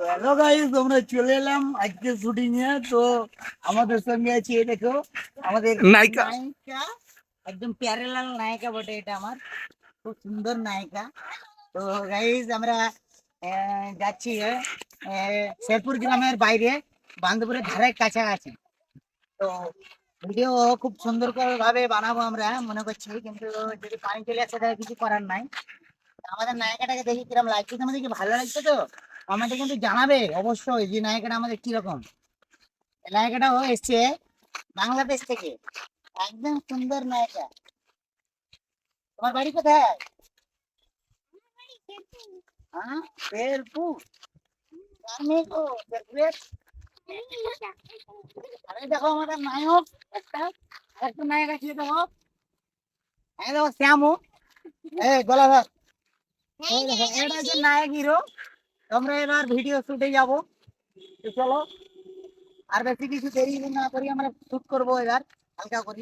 Hello guys আমরা চলে এলাম আজকে শুটিং এ তো আমাদের সঙ্গে আছে এই দেখো আমাদের নায়িকা। নায়িকা একদম প্যারেলাল নায়িকা বটে এটা আমার। খুব সুন্দর নায়িকা। তো গাইস আমরা যাচ্ছি শেরপুর গ্রামের বাইরে বান্ধবপুরের ধারে কাছাকাছি। তো ভিডিও খুব সুন্দর করে ভাবে বানাবো আমরা মনে করছি কিন্তু যদি পানি চলে আসে তাহলে কিছু করার নাই। আমাদের নায়িকাটাকে দেখি কীরকম লাগছে। তোমাদের কি ভালো লাগছে তো? কমেন্টে কিন্তু জানাবে অবশ্যই যে নায়িকাটা আমাদের কীরকম। এই নায়িকাটা ও এসছে বাংলাদেশ থেকে একদম সুন্দর নায়িকা। তোমার বাড়ি কোথায়? হ্যাঁ দেখো আমাদের নায়ক একটা, আরেকটা নায়ক আছে দেখো? এই দেখো শ্যামু। এই, গলা এটা হচ্ছে নায়ক হিরো। আমরা এবার ভিডিও শুটে যাব। চলো, আর বেশি কিছু দেরি না করি, আমরা শুট করব এবার, হালকা করি।